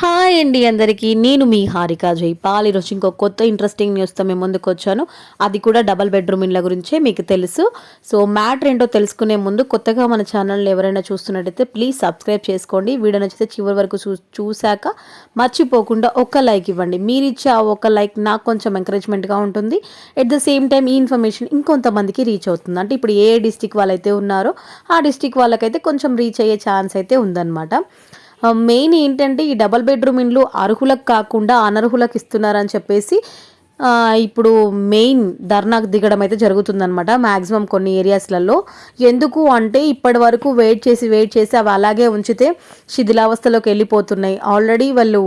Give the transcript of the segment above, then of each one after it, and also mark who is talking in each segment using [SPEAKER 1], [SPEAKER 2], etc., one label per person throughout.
[SPEAKER 1] Hi అండి అందరికీ. నేను మీ హారిక జైపాల్ ఈరోజు ఇంకో కొత్త ఇంట్రెస్టింగ్ న్యూస్తో మేము ముందుకు వచ్చాను. అది కూడా డబల్ బెడ్రూమ్ ఇళ్ళ గురించే మీకు తెలుసు. సో మ్యాటర్ ఏంటో తెలుసుకునే ముందు కొత్తగా మన ఛానల్ని ఎవరైనా చూస్తున్నట్టయితే ప్లీజ్ సబ్స్క్రైబ్ చేసుకోండి. వీడియో నచ్చితే చివరి వరకు చూ చూశాక మర్చిపోకుండా ఒక లైక్ ఇవ్వండి. మీరు ఇచ్చే ఆ ఒక లైక్ నాకు కొంచెం ఎంకరేజ్మెంట్గా ఉంటుంది. ఎట్ ద సేమ్ టైం ఈ ఇన్ఫర్మేషన్ ఇంకొంతమందికి రీచ్ అవుతుంది. అంటే ఇప్పుడు ఏ డిస్టిక్ వాళ్ళైతే ఉన్నారో ఆ డిస్టిక్ వాళ్ళకైతే కొంచెం రీచ్ అయ్యే ఛాన్స్ అయితే ఉందన్నమాట. మెయిన్ ఏంటంటే ఈ డబల్ బెడ్రూమ్ ఇండ్లు అర్హులకు కాకుండా అనర్హులకు ఇస్తున్నారని చెప్పేసి ఇప్పుడు మెయిన్ ధర్నాకు దిగడం అయితే జరుగుతుందన్నమాట మ్యాక్సిమం కొన్ని ఏరియాస్లలో. ఎందుకు అంటే ఇప్పటి వరకు వెయిట్ చేసి వెయిట్ చేసి అవి అలాగే ఉంచితే శిథిలావస్థలోకి వెళ్ళిపోతున్నాయి. ఆల్రెడీ వాళ్ళు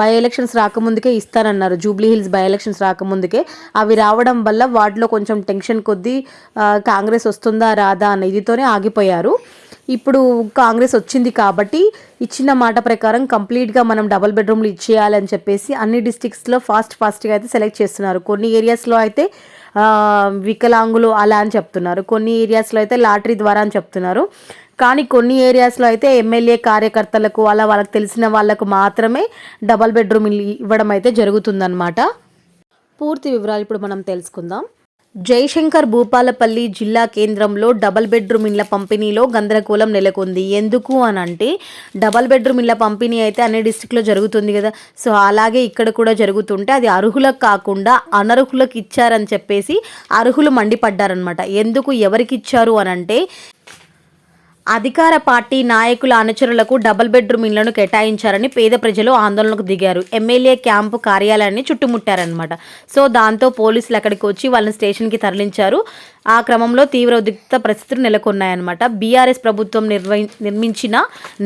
[SPEAKER 1] బై ఎలక్షన్స్ రాకముందుకే ఇస్తారన్నారు జూబ్లీ హిల్స్ బై ఎలక్షన్స్ రాకముందుకే. అవి రావడం వల్ల వాటిలో కొంచెం టెన్షన్ కొద్దీ కాంగ్రెస్ వస్తుందా రాదా అన్న ఇదితోనే ఆగిపోయారు. ఇప్పుడు కాంగ్రెస్ వచ్చింది కాబట్టి ఇచ్చిన మాట ప్రకారం కంప్లీట్గా మనం డబల్ బెడ్రూమ్లు ఇచ్చేయాలని చెప్పేసి అన్ని డిస్టిక్స్లో ఫాస్ట్ ఫాస్ట్గా అయితే సెలెక్ట్ చేస్తున్నారు. కొన్ని ఏరియాస్లో అయితే వికలాంగులు అలా అని చెప్తున్నారు. కొన్ని ఏరియాస్లో అయితే లాటరీ ద్వారా అని చెప్తున్నారు. కానీ కొన్ని ఏరియాస్లో అయితే ఎమ్మెల్యే కార్యకర్తలకు అలా వాళ్ళకి తెలిసిన వాళ్ళకు మాత్రమే డబల్ బెడ్రూమ్ ఇవ్వడం అయితే జరుగుతుందన్నమాట. పూర్తి వివరాలు ఇప్పుడు మనం తెలుసుకుందాం. జయశంకర్ భూపాలపల్లి జిల్లా కేంద్రంలో డబల్ బెడ్రూమ్ ఇళ్ళ పంపిణీలో గందరగోళం నెలకొంది. ఎందుకు అని అంటే డబల్ బెడ్రూమ్ ఇళ్ళ పంపిణీ అయితే అన్ని డిస్టిక్లో జరుగుతుంది కదా. సో అలాగే ఇక్కడ కూడా జరుగుతుంటే అది అర్హులకు కాకుండా అనర్హులకు ఇచ్చారని చెప్పేసి అర్హులు మండిపడ్డారనమాట ఎందుకు ఎవరికి ఇచ్చారు అని అంటే అధికార పార్టీ నాయకుల అనుచరులకు డబుల్ బెడ్రూమ్ ఇళ్ళను కేటాయించారని పేద ప్రజలు ఆందోళనకు దిగారు. ఎమ్మెల్యే క్యాంపు కార్యాలయాన్ని చుట్టుముట్టారనమాట సో దాంతో పోలీసులు అక్కడికి వచ్చి వాళ్ళని స్టేషన్కి తరలించారు. ఆ క్రమంలో తీవ్ర ఉద్రిక్త పరిస్థితులు నెలకొన్నాయన్నమాట. బీఆర్ఎస్ ప్రభుత్వం నిర్వహి నిర్మించిన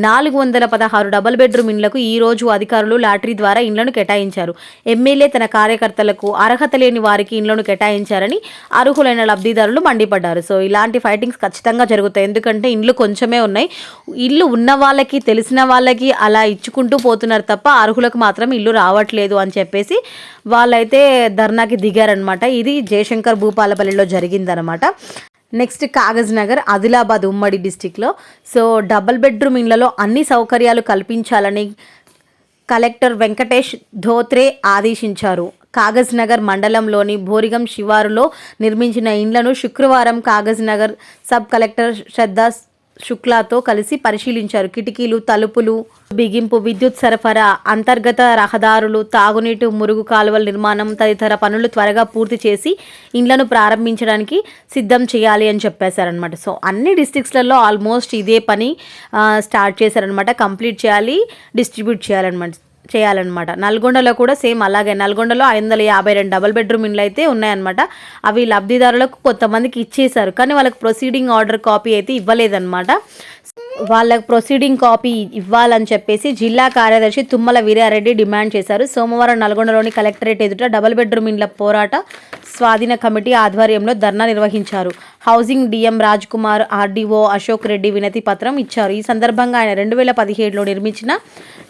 [SPEAKER 1] నాలుగు వందల పదహారు డబుల్ బెడ్రూమ్ ఇండ్లకు ఈ రోజు అధికారులు లాటరీ ద్వారా ఇండ్లను కేటాయించారు. ఎమ్మెల్యే తన కార్యకర్తలకు అర్హత లేని వారికి ఇండ్లను కేటాయించారని అర్హులైన లబ్ధిదారులు మండిపడ్డారు. సో ఇలాంటి ఫైటింగ్స్ ఖచ్చితంగా జరుగుతాయి. ఎందుకంటే ఇండ్లు కొంచెమే ఉన్నాయి. ఇల్లు ఉన్న వాళ్ళకి తెలిసిన వాళ్ళకి అలా ఇచ్చుకుంటూ పోతున్నారు తప్ప అర్హులకు మాత్రం ఇల్లు రావట్లేదు అని చెప్పేసి వాళ్ళైతే ధర్నాకి దిగారనమాట ఇది జయశంకర్ భూపాలపల్లిలో జరిగిందనమాట నెక్స్ట్ కాగజ్ నగర్ ఆదిలాబాద్ ఉమ్మడి డిస్టిక్లో సో డబల్ బెడ్రూమ్ ఇళ్ళలో అన్ని సౌకర్యాలు కల్పించాలని కలెక్టర్ వెంకటేష్ ధోత్రే ఆదేశించారు. కాగజ్ నగర్ మండలంలోని బోరిగం శివారులో నిర్మించిన ఇండ్లను శుక్రవారం కాగజ్ నగర్ సబ్ కలెక్టర్ శ్రద్ధా శుక్లాతో కలిసి పరిశీలించారు. కిటికీలు తలుపులు బిగింపు విద్యుత్ సరఫరా అంతర్గత రహదారులు తాగునీటి మురుగు కాలువల నిర్మాణం తదితర పనులు త్వరగా పూర్తి చేసి ఇండ్లను ప్రారంభించడానికి సిద్ధం చేయాలి అని చెప్పేశారనమాట సో అన్ని డిస్ట్రిక్ట్స్లలో ఆల్మోస్ట్ ఇదే పని స్టార్ట్ చేశారనమాట కంప్లీట్ చేయాలి డిస్ట్రిబ్యూట్ చేయాలన్నమాట. చేయాలన్నమాట. నల్గొండలో కూడా సేమ్ అలాగే. నల్గొండలో ఐదు వందల యాభై రెండు డబల్ బెడ్రూమ్ ఇండ్లు అయితే ఉన్నాయన్నమాట. అవి లబ్ధిదారులకు కొంతమందికి ఇచ్చేశారు. కానీ వాళ్ళకి ప్రొసీడింగ్ ఆర్డర్ కాపీ అయితే ఇవ్వలేదన్నమాట. వాళ్ళకి ప్రొసీడింగ్ కాపీ ఇవ్వాలని చెప్పేసి జిల్లా కార్యదర్శి తుమ్మల వీరారెడ్డి డిమాండ్ చేశారు. సోమవారం నల్గొండలోని కలెక్టరేట్ ఎదుట డబల్ బెడ్రూమ్ ఇండ్ల పోరాట స్వాధీన కమిటీ ఆధ్వర్యంలో ధర్నా నిర్వహించారు. Housing DM Raj Kumar RDO Ashok Reddy వినతి పత్రం ఇచ్చారు. ఈ సందర్భంగా ఆయన రెండు వేల పదిహేడులో నిర్మించిన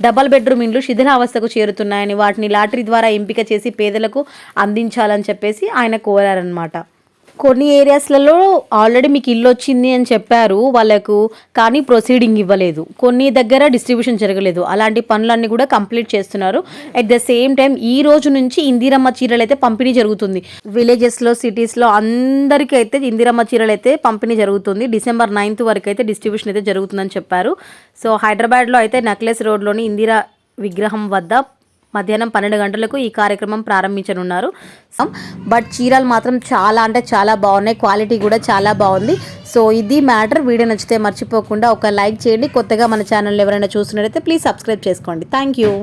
[SPEAKER 1] డబల్ బెడ్రూమ్ ఇండ్లు శిథిలావస్థకు చేరుతున్నాయని వాటిని లాటరీ ద్వారా ఎంపిక చేసి పేదలకు అందించాలని చెప్పేసి ఆయన కోరారనమాట కొన్ని ఏరియాస్లలో ఆల్రెడీ మీకు ఇల్లు వచ్చింది అని చెప్పారు వాళ్ళకు కానీ ప్రొసీడింగ్ ఇవ్వలేదు. కొన్ని దగ్గర డిస్ట్రిబ్యూషన్ జరగలేదు. అలాంటి పనులన్నీ కూడా కంప్లీట్ చేస్తున్నారు. అట్ ద సేమ్ టైం ఈ రోజు నుంచి ఇందిరమ్మ చీరలు అయితే పంపిణీ జరుగుతుంది. విలేజెస్లో సిటీస్లో అందరికీ అయితే ఇందిరమ్మ చీరలు అయితే పంపిణీ జరుగుతుంది. డిసెంబర్ నైన్త్ వరకు అయితే డిస్ట్రిబ్యూషన్ అయితే జరుగుతుందని చెప్పారు. సో హైదరాబాద్లో అయితే నెక్లెస్ రోడ్లోని ఇందిరా విగ్రహం వద్ద మధ్యాహ్నం పన్నెండు గంటలకు ఈ కార్యక్రమం ప్రారంభించనున్నారు. బట్ చీరలు మాత్రం చాలా అంటే చాలా బాగున్నాయి. క్వాలిటీ కూడా చాలా బాగుంది. సో ఇది మ్యాటర్. వీడియో నచ్చితే మర్చిపోకుండా ఒక లైక్ చేయండి. కొత్తగా మన ఛానల్ ఎవరైనా చూస్తున్నట్టయితే ప్లీజ్ సబ్స్క్రైబ్ చేసుకోండి. Thank you.